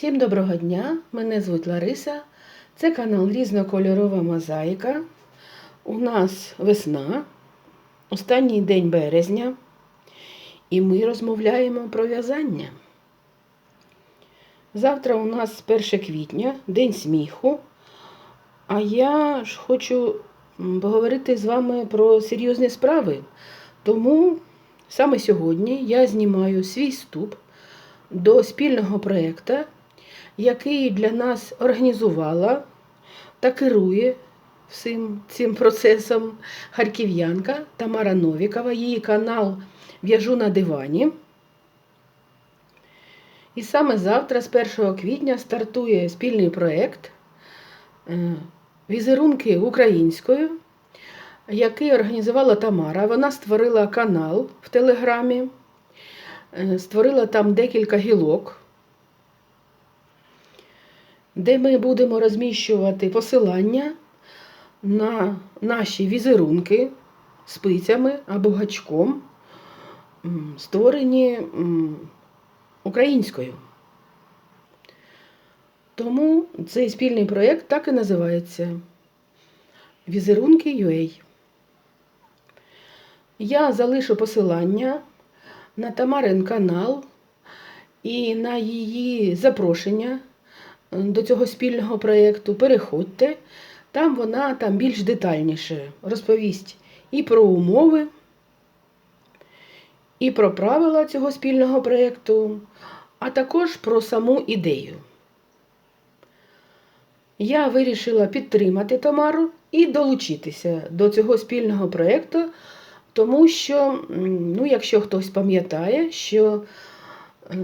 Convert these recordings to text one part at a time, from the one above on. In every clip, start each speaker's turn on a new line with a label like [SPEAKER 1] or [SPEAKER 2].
[SPEAKER 1] Всім доброго дня! Мене звуть Лариса. Це канал Різнокольорова Мозаїка. У нас весна, останній день березня, і ми розмовляємо про в'язання. Завтра у нас 1 квітня, День сміху. А я ж хочу поговорити з вами про серйозні справи. Тому саме сьогодні я знімаю свій вступ до спільного проєкту, який для нас організувала та керує всім цим процесом харків'янка Тамара Новікова, її канал В'яжу на дивані. І саме завтра, з 1 квітня, стартує спільний проєкт е, Візерунки українською, який організувала Тамара. Вона створила канал в Телеграмі, е, створила там декілька гілок, де ми будемо розміщувати посилання на наші візерунки спицями або гачком, створені українською. Тому цей спільний проєкт так і називається Візерунки UA. Я залишу посилання на Тамарин канал і на її запрошення до цього спільного проєкту. Переходьте, там вона там більш детальніше розповість і про умови, і про правила цього спільного проєкту, а також про саму ідею. Я вирішила підтримати Тамару і долучитися до цього спільного проєкту, тому що, ну, якщо хтось пам'ятає, що е,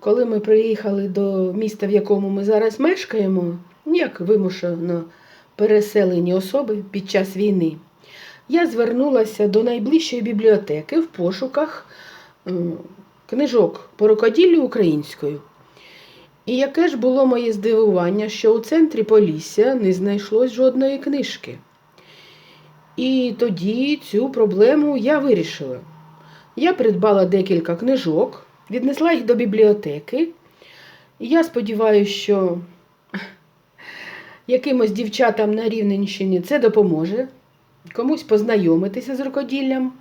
[SPEAKER 1] коли ми приїхали до міста, в якому ми зараз мешкаємо, як вимушено переселені особи під час війни, я звернулася до найближчої бібліотеки в пошуках книжок по рукоділлю українською. І яке ж було моє здивування, що у центрі Полісся не знайшлось жодної книжки. І тоді цю проблему я вирішила. Я придбала декілька книжок, віднесла їх до бібліотеки. І я сподіваюся, що якимось дівчатам на Рівненщині це допоможе комусь познайомитися з рукоділлям,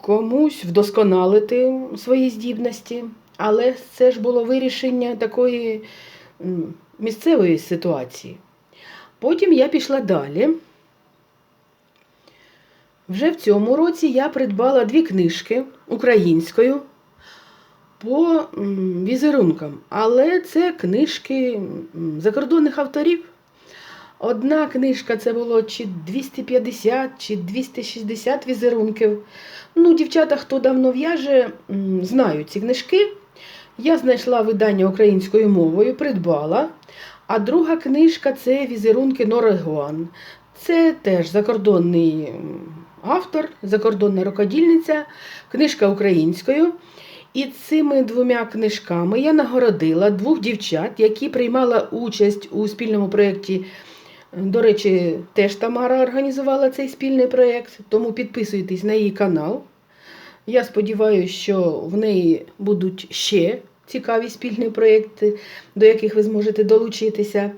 [SPEAKER 1] комусь вдосконалити свої здібності. Але це ж було вирішення такої місцевої ситуації. Потім я пішла далі. Вже в цьому році я придбала дві книжки українською по візерункам, але це книжки закордонних авторів. Одна книжка це було чи 250, чи 260 візерунків. Ну, дівчата, хто давно в'яже, знають ці книжки. Я знайшла видання українською мовою, придбала. А друга книжка це візерунки Норегуан. Це теж закордонний автор, закордонна рукодільниця, книжка українською. І цими двома книжками я нагородила двох дівчат, які приймали участь у спільному проєкті. До речі, теж Тамара організувала цей спільний проєкт, тому підписуйтесь на її канал. Я сподіваюся, що в неї будуть ще цікаві спільні проєкти, до яких ви зможете долучитися.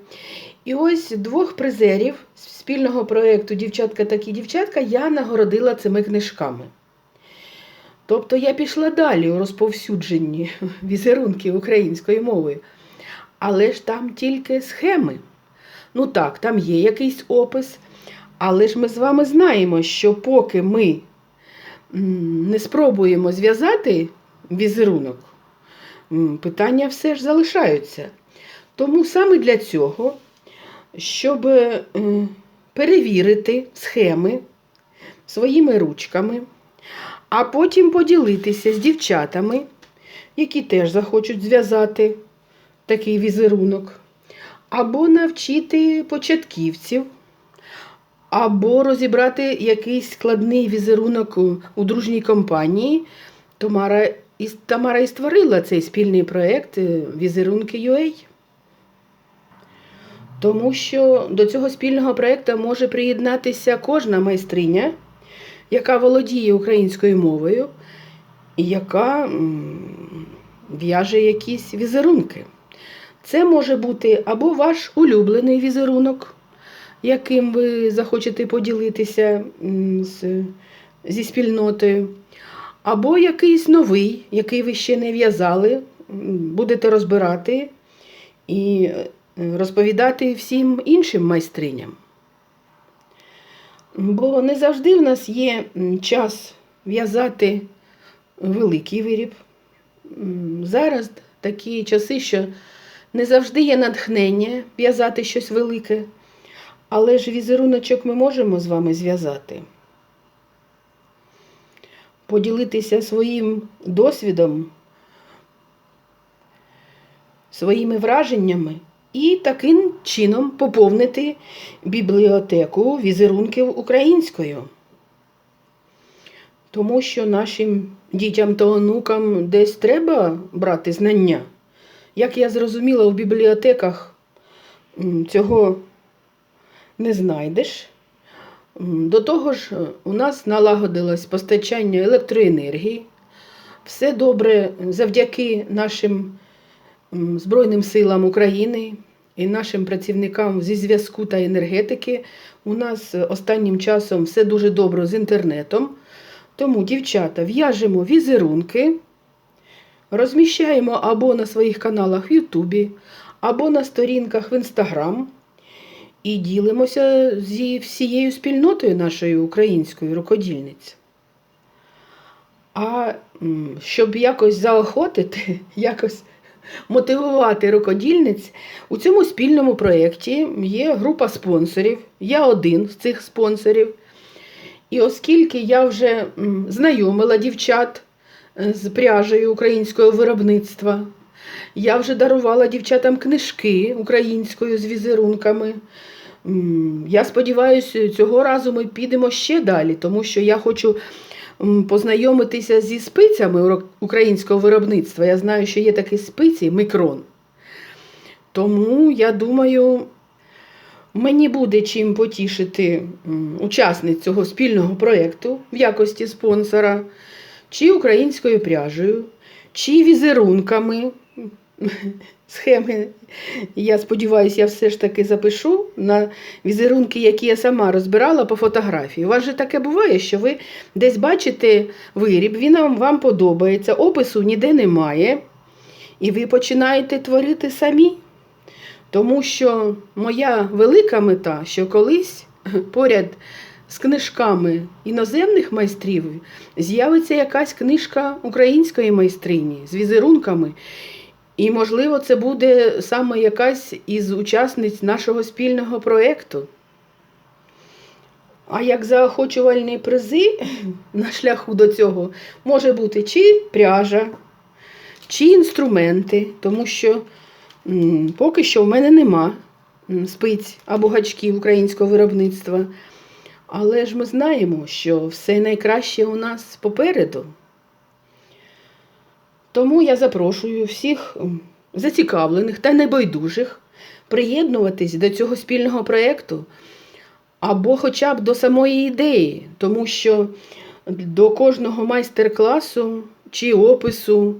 [SPEAKER 1] І ось двох призерів спільного проєкту Дівчатка такі дівчатка я нагородила цими книжками. Тобто я пішла далі у розповсюдженні візерунків українською мовою. Але ж там тільки схеми. Ну так, там є якийсь опис, але ж ми з вами знаємо, що поки ми не спробуємо зв'язати візерунок, питання все ж залишаються. Тому саме для цього, щоб е, перевірити схеми своїми ручками, а потім поділитися з дівчатами, які теж захочуть зв'язати такий візерунок, або навчити початківців, або розібрати якийсь складний візерунок у, дружній компанії. Тамара і, Тамара і створила цей спільний проєкт е, Візерунки UA. Тому що до цього спільного проєкту може приєднатися кожна майстриня, яка володіє українською мовою і яка в'яже якісь візерунки. Це може бути або ваш улюблений візерунок, яким ви захочете поділитися з, зі спільнотою, або якийсь новий, який ви ще не в'язали, будете розбирати і е, розповідати всім іншим майстриням. Бо не завжди в нас є час в'язати великий виріб. Зараз такі часи, що не завжди є натхнення в'язати щось велике, але ж візеруночок ми можемо з вами зв'язати. Поділитися своїм досвідом, своїми враженнями і таким чином поповнити бібліотеку візерунків українською. Тому що нашим дітям та онукам десь треба брати знання. Як я зрозуміла, в бібліотеках цього не знайдеш. До того ж, у нас налагодилось постачання електроенергії. Все добре завдяки нашим Збройним силам України і нашим працівникам зі зв'язку та енергетики. У нас е, останнім часом все дуже добре з інтернетом. Тому, дівчата, в'яжемо візерунки, розміщаємо або на своїх каналах в Ютубі, або на сторінках в Інстаграм. І ділимося зі всією спільнотою нашої української рукодільниць. А щоб якось заохотити, якось мотивувати рукодільниць, у цьому спільному проєкті є група спонсорів. Я один з цих спонсорів. І оскільки я вже знайомила дівчат е, з пряжею українського виробництва, я вже дарувала дівчатам книжки українською з візерунками. Я сподіваюся, цього разу ми підемо ще далі, тому що я хочу познайомитися зі спицями українського виробництва. Я знаю, що є такі спиці мікрон. Тому я думаю, мені буде чим потішити учасниць цього спільного проєкту в якості спонсора, чи українською пряжею, чи візерунками. Схеми, я сподіваюся, я все ж таки запишу на візерунки, які я сама розбирала по фотографії. У вас же таке буває, що ви десь бачите виріб, він вам, вам подобається, опису ніде немає, і ви починаєте творити самі. Тому що моя велика мета, що колись поряд з книжками іноземних майстрів з'явиться якась книжка української майстрині з візерунками. І, можливо, це буде саме якась із учасниць нашого спільного проєкту. А як заохочувальні призи на шляху до цього може бути чи пряжа, чи інструменти, тому що м, поки що в мене нема спиць або гачків українського виробництва. Але ж ми знаємо, що все найкраще у нас попереду. Тому я запрошую всіх зацікавлених та небайдужих приєднуватись до цього спільного проєкту або хоча б до самої ідеї, тому що до кожного майстер-класу чи опису,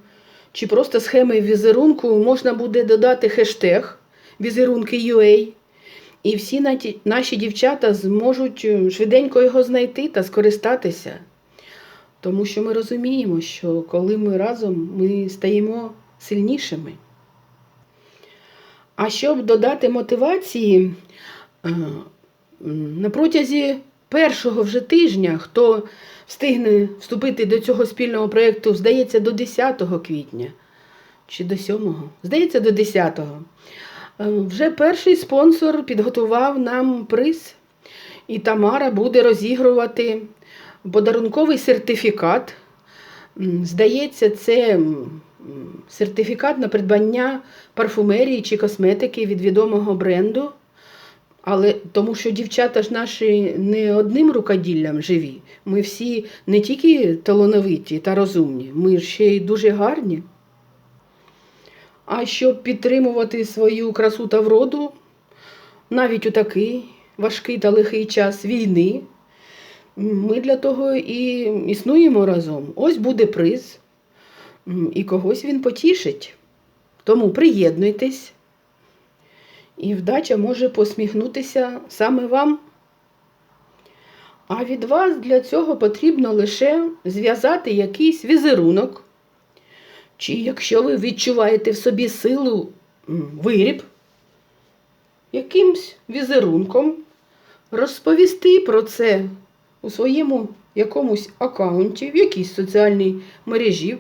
[SPEAKER 1] чи просто схеми візерунку можна буде додати хештег візерунки.ua, і всі наші дівчата зможуть швиденько його знайти та скористатися. Тому що ми розуміємо, що коли ми разом, ми стаємо сильнішими. А щоб додати мотивації, е, на протязі першого вже тижня, хто встигне вступити до цього спільного проєкту, здається, до 10 квітня чи до 7, здається, до 10. Е, Вже перший спонсор підготував нам приз, і Тамара буде розігрувати подарунковий сертифікат. Здається, це сертифікат на придбання парфумерії чи косметики від відомого бренду. Але тому що дівчата ж наші не одним рукоділлям живі. Ми всі не тільки талановиті та розумні, ми ще й дуже гарні. А щоб підтримувати свою красу та вроду, навіть у такий важкий та лихий час війни, ми для того і існуємо разом. Ось буде приз, і когось він потішить. Тому приєднуйтесь і вдача може посміхнутися саме вам. А від вас для цього потрібно лише зв'язати якийсь візерунок. Чи якщо ви відчуваєте в собі силу виріб, якимсь візерунком, розповісти про це у своєму якомусь аккаунті, в якійсь соціальній мережі,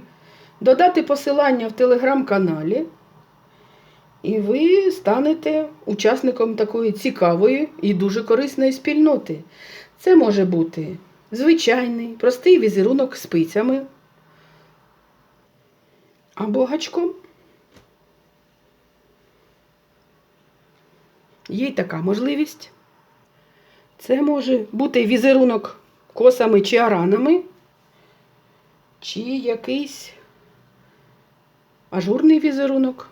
[SPEAKER 1] додати посилання в телеграм-каналі, і ви станете учасником такої цікавої і дуже корисної спільноти. Це може бути звичайний, простий візерунок спицями або гачком. Є й така можливість. Це може бути візерунок косами чи аранами, чи якийсь ажурний візерунок.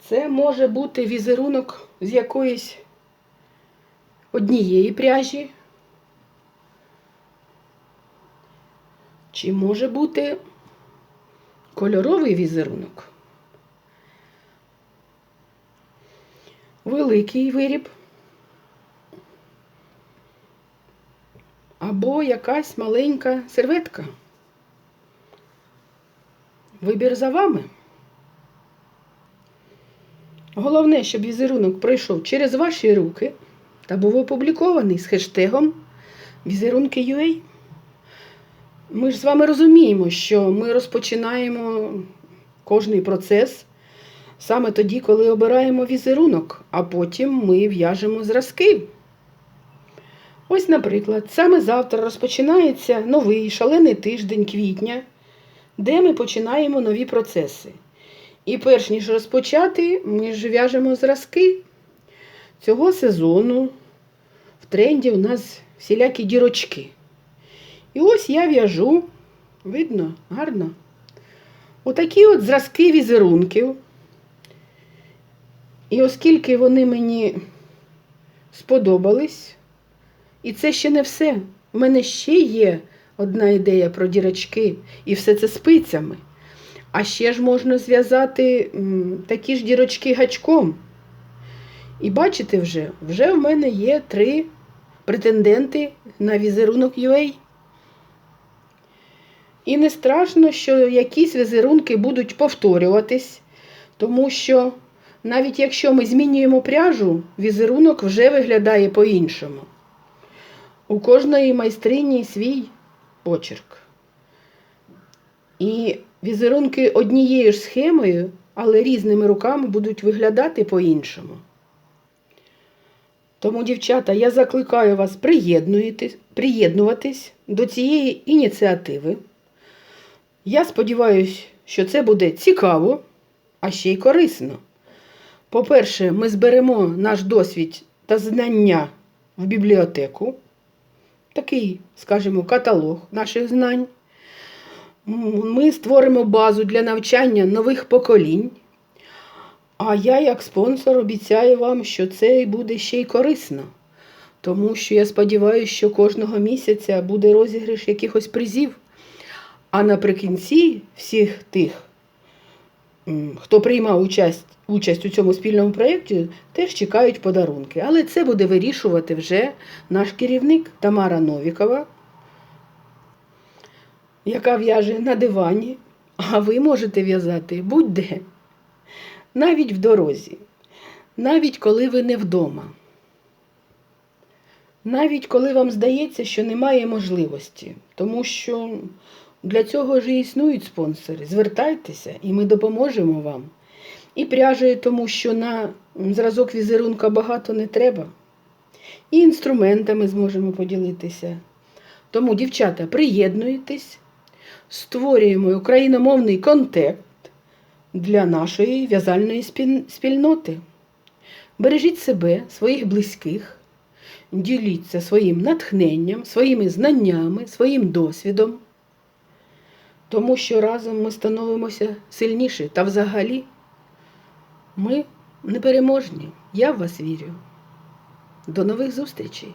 [SPEAKER 1] Це може бути візерунок з якоїсь однієї пряжі. Чи може бути кольоровий візерунок? Великий виріб. Або якась маленька серветка. Вибір за вами. Головне, щоб візерунок пройшов через ваші руки та був опублікований з хештегом візерунки.ua. Ми ж з вами розуміємо, що ми розпочинаємо кожний процес саме тоді, коли обираємо візерунок, а потім ми в'яжемо зразки. Ось, наприклад, саме завтра розпочинається новий шалений тиждень квітня, де ми починаємо нові процеси. І перш ніж розпочати, ми ж в'яжемо зразки цього сезону. В тренді у нас всілякі дірочки. І ось я в'яжу, видно, гарно. Отакі от зразки візерунків. І оскільки вони мені сподобались, і це ще не все. У мене ще є одна ідея про дірочки, і все це спицями. А ще ж можна зв'язати такі ж дірочки гачком. І бачите вже, вже в мене є три претенденти на візерунок UA. І не страшно, що якісь візерунки будуть повторюватись, тому що навіть якщо ми змінюємо пряжу, візерунок вже виглядає по-іншому. У кожної майстрині свій почерк. І візерунки однією ж схемою, але різними руками будуть виглядати по-іншому. Тому, дівчата, я закликаю вас приєднуватись до цієї ініціативи. Я сподіваюся, що це буде цікаво, а ще й корисно. По-перше, ми зберемо наш досвід та знання в бібліотеку, такий, скажімо, каталог наших знань. Ми створимо базу для навчання нових поколінь. А я, як спонсор, обіцяю вам, що це буде ще й корисно. Тому що я сподіваюся, що кожного місяця буде розіграш якихось призів. А наприкінці всіх тих, хто приймав участь, участь у цьому спільному проєкті, теж чекають подарунки. Але це буде вирішувати вже наш керівник Тамара Новікова, яка в'яже на дивані, а ви можете в'язати будь-де, навіть в дорозі, навіть коли ви не вдома. Навіть коли вам здається, що немає можливості, тому що для цього ж існують спонсори. Звертайтеся, і ми допоможемо вам. І пряжею, тому що на зразок візерунка багато не треба. І інструментами зможемо поділитися. Тому, дівчата, приєднуйтесь, створюємо україномовний контекст для нашої в'язальної спільноти. Бережіть себе, своїх близьких, діліться своїм натхненням, своїми знаннями, своїм досвідом. Тому що разом ми становимося сильніші та взагалі ми непереможні. Я в вас вірю. До нових зустрічей!